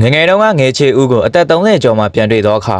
ငယ်ငယ်တုန်းကငယ်ချေဦးကိုအသက်30ကျော်မှပြန်တွေ့သောအခါ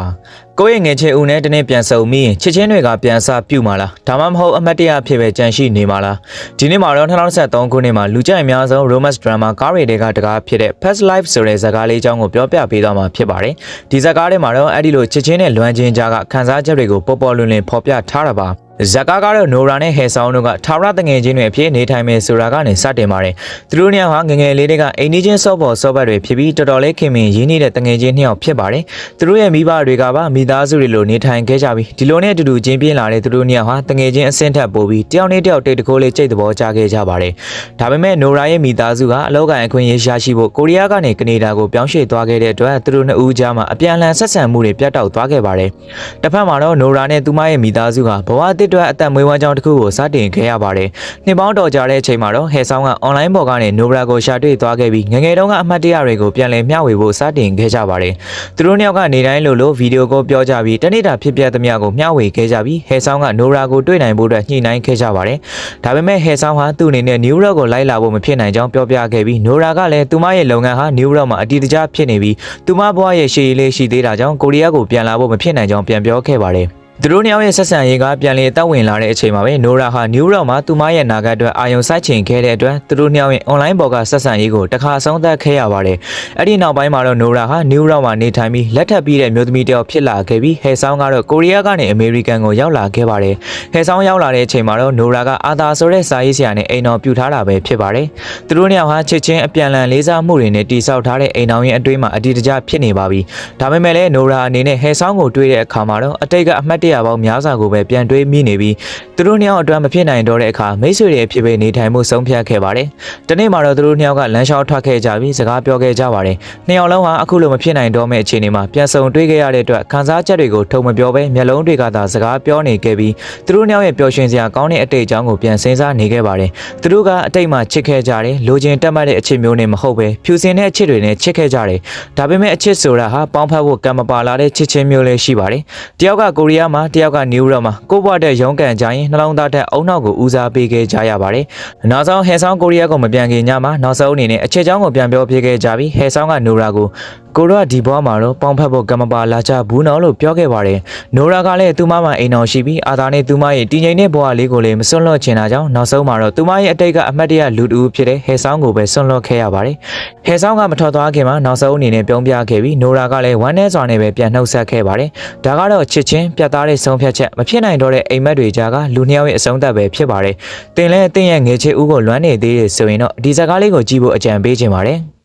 ကိုယ့်ရဲ့ငယ်ချေဦးနဲ့တနေ့ပြန်ဆုံမိရင်ချစ်ချင်းတွေကပြန်စပြုတ်มาလားဒါမှမဟုတ်အမတ်တရအဖြစ်ပဲကြန့်ရှိနေမှာလားဒီနေ့မှာတော့2023ခုနှစ်မှာလူကြိုက်အများဆုံး romance drama ကားတွေတွေကတကားဖြစ်တဲ့ Past Life ဆိုတဲ့ဇာတ်ကားလေးအကြောင်းကိုပြောပြပေးသွားမှာဖြစ်ပါတယ်ဒီဇာတ်ကားထဲမှာတော့အဲ့ဒီလိုချစ်ချင်းနဲ့လွမ်းချင်းကြားကခန်းစားချက်တွေကိုပေါ်ပေါ်လွင်လွင်ဖော်ပြထားတာပါဇကားကတော့နိုရာနဲ့ဟဲဆောင်းတို့ကထာဝရတငယ်ချင်းတွေအဖြစ်နေထိုင်မယ်ဆိုတာကနေစတင်ပါတယ်။သူတို့နှစ်ယောက်ဟာငယ်ငယ်လေးတွေကအိမ်နီးချင်းစော့ဘော်စော့ဘတ်တွေဖြစ်ပြီးတော်တော်လေးခင်မင်ရင်းနှီးတဲ့တငယ်ချင်းနှစ်ယောက်ဖြစ်ပါတယ်။သူတို့ရဲ့မိဘတွေကပါမိသားစုတွေလိုနေထိုင်ခဲ့ကြပြီးဒီလိုနဲ့အတူတူချင်းပြင်းလာတဲ့သူတို့နှစ်ယောက်ဟာတငယ်ချင်းအဆင့်ထက်ပိုပြီးတယောက်နဲ့တယောက်တိတ်တကိုးလေးကြိတ်သဘောကျခဲ့ကြပါတယ်။ဒါပေမဲ့နိုရာရဲ့မိသားစုကအလောက်ကန်အခွင့်အရေးရရှိဖို့ကိုရီးယားကနေကနေဒါကိုပြောင်းရွှေ့သွားခဲ့တဲ့အတွက်သူတို့နှစ်ဦးကြားမှာအပြန်အလှန်ဆက်ဆံမှုတွေပြတ်တောက်သွားခဲ့ပါတယ်။တစ်ဖက်မှာတော့နိုရာနဲ့သူမရဲ့မိသားစုကဘဝအသစ်အတွက်အသက်မွေးဝမ်းကြောင်းတစ်ခုကိုစတင်ခဲ့ရပါတယ်။နှစ်ပေါင်းတော်ကြာတဲ့အချိန်မှာတော့ဟဲဆောင်းကအွန်လိုင်းပေါ်ကနေနိုဘရာကိုရှာတွေ့သွားခဲ့ပြီးငယ်ငယ်တုန်းကအမှတ်တရတွေကိုပြန်လည်မျှဝေဖို့စတင်ခဲ့ကြပါတယ်။သူတို့နှစ်ယောက်ကနေတိုင်းလိုလိုဗီဒီယိုကိုပြောကြပြီးတနေ့တာဖြစ်ပျက်သမျှကိုမျှဝေခဲ့ကြပြီးဟဲဆောင်းကနိုရာကိုတွေ့နိုင်ဖို့အတွက်ညှိနှိုင်းခဲ့ကြပါတယ်။ဒါပေမဲ့ဟဲဆောင်းဟာသူ့အနေနဲ့နယူးယောက်ကိုလိုက်လာဖို့မဖြစ်နိုင်ကြောင်းပြောပြခဲ့ပြီးနိုရာကလည်းသူမရဲ့လုပ်ငန်းဟာနယူးယောက်မှာအတီးတကျဖြစ်နေပြီးသူမဘဝရဲ့ရှေ့ရေးလေးရှိသေးတာကြောင့်ကိုရီးယားကိုပြန်လာဖို့မဖြစ်နိုင်ကြောင်းပြန်ပြောခဲ့ပါတယ်။ သူတို့နှစ်ယောက်ရဲ့ဆက်ဆံရေးကပြန်လည်တက်ဝင်လာတဲ့အချိန်မှာပဲနိုရာဟာနယူးယောက်မှာသူမရဲ့နာဂတ်အတွက်အာရုံစိုက်ချင်ခဲ့တဲ့အတွက်သူတို့နှစ်ယောက်ရဲ့ online ပေါ်ကဆက်ဆံရေးကိုတစ်ခါဆုံးသက်ခဲ့ရပါတယ်။အဲ့ဒီနောက်ပိုင်းမှာတော့နိုရာဟာနယူးယောက်မှာနေထိုင်ပြီးလက်ထပ်ပြီးတဲ့မျိုးသမီးတစ်ယောက်ဖြစ်လာခဲ့ပြီးဟဲဆောင်းကတော့ကိုရီးယားကနေအမေရိကန်ကိုရောက်လာခဲ့ပါတယ်။ဟဲဆောင်းရောက်လာတဲ့အချိန်မှာတော့နိုရာကအာသာဆိုတဲ့စာရေးဆရာနဲ့အိမ်တော်ပြူထားတာပဲဖြစ်ပါတယ်။သူတို့နှစ်ယောက်ဟာချစ်ချင်းအပြန်အလှန်လေးစားမှုတွေနဲ့တိဆောက်ထားတဲ့အိမ်တော်ရဲ့အတွင်းမှာအတီးတကျဖြစ်နေပါပြီ။ဒါပေမဲ့လည်းနိုရာအနေနဲ့ဟဲဆောင်းကိုတွေ့တဲ့အခါမှာတော့အတိတ်ကအမှတ်တရပေါင်းများစွာကိုပဲပြန်တွေးမိနေပြီးသူတို့နှစ်ယောက်အတွက်မဖြစ်နိုင်တော့တဲ့အခါမိတ်ဆွေတွေအဖြစ်ပဲနေထိုင်မှုဆုံးဖြတ်ခဲ့ပါတယ်။တနေ့မှာတော့သူတို့နှစ်ယောက်ကလမ်းလျှောက်ထွက်ခဲ့ကြပြီးစကားပြောခဲ့ကြပါတယ်။နှစ်ယောက်လုံးဟာအခုလိုမဖြစ်နိုင်တော့မယ့်အခြေအနေမှာပြန်ဆုံတွေ့ခဲ့ရတဲ့အတွက်ခံစားချက်တွေကိုထုံမပြောဘဲမျက်လုံးတွေကသာစကားပြောနေခဲ့ပြီးသူတို့နှစ်ယောက်ရဲ့ပျော်ရွှင်စရာကောင်းတဲ့အတိတ်အကြောင်းကိုပြန်စဉ်းစားနေခဲ့ပါတယ်။သူတို့ကအတိတ်မှာချစ်ခဲ့ကြတယ်လိုချင်တက်မှတ်တဲ့အချစ်မျိုးနဲ့မဟုတ်ပဲဖြူစင်တဲ့အချစ်တွေနဲ့ချစ်ခဲ့ကြတယ်။ဒါပေမဲ့အချစ်ဆိုတာဟာပေါင်းဖက်ဖို့ကံမပါလာတဲ့ချစ်ချင်းမျိုးလေးရှိပါတယ်။တယောက်ကကိုရီးယားမှာတယောက်ကနယူးယောက်မှာကိုယ့်ဘဝတဲ့ရုန်းကန်ကြရင်နှလုံးသားတဲ့အုံနောက်ကိုဦးစားပေးခဲ့ကြရပါတယ်။နောက်ဆုံးဟဲဆောင်းကိုရီးယားကိုမပြန်ခင်ညမှာနောက်ဆုံးအနေနဲ့အချစ်ချောင်းကိုပြန်ပြောပြခဲ့ကြပြီးဟဲဆောင်းကနိုရာကိုကိုရောကဒီဘွားမှာတော့ပေါင်ဖက်ဖို့ကမ္မပါလာချဘူးနော်လို့ပြောခဲ့ပါတယ်။နိုရာကလည်းသူမမှာအိမ်တော်ရှိပြီးအာသာနဲ့သူမရဲ့တည်ငြိမ်တဲ့ဘဝလေးကိုလည်းမစွန့်လွတ်ချင်တာကြောင့်နောက်ဆုံးမှာတော့သူမရဲ့အတိတ်ကအမတ်တရလူတူဖြစ်တဲ့ဟဲဆောင်းကိုပဲစွန့်လွတ်ခဲ့ရပါတယ်။ဟဲဆောင်းကမထွက်သွားခင်မှာနောက်ဆုံးအနေနဲ့ပြောပြခဲ့ပြီးနိုရာကလည်းဝမ်းနည်းစွာနဲ့ပဲပြန်နှုတ်ဆက်ခဲ့ပါတယ်။ဒါကတော့ချစ်ချင်းပြတ်သားတဲ့ဆုံးဖြတ်ချက်မဖြစ်နိုင်တော့တဲ့အိမ်မက်တွေကြားကလူနှစ်ယောက်ရဲ့အဆုံးသတ်ပဲဖြစ်ပါတယ်။တင်လဲအတင်းရဲ့ငယ်ချစ်ဦးကိုလွမ်းနေသေးတယ်ဆိုရင်တော့ဒီဇာတ်ကားလေးကိုကြည့်ဖို့အကြံပေးချင်ပါတယ်။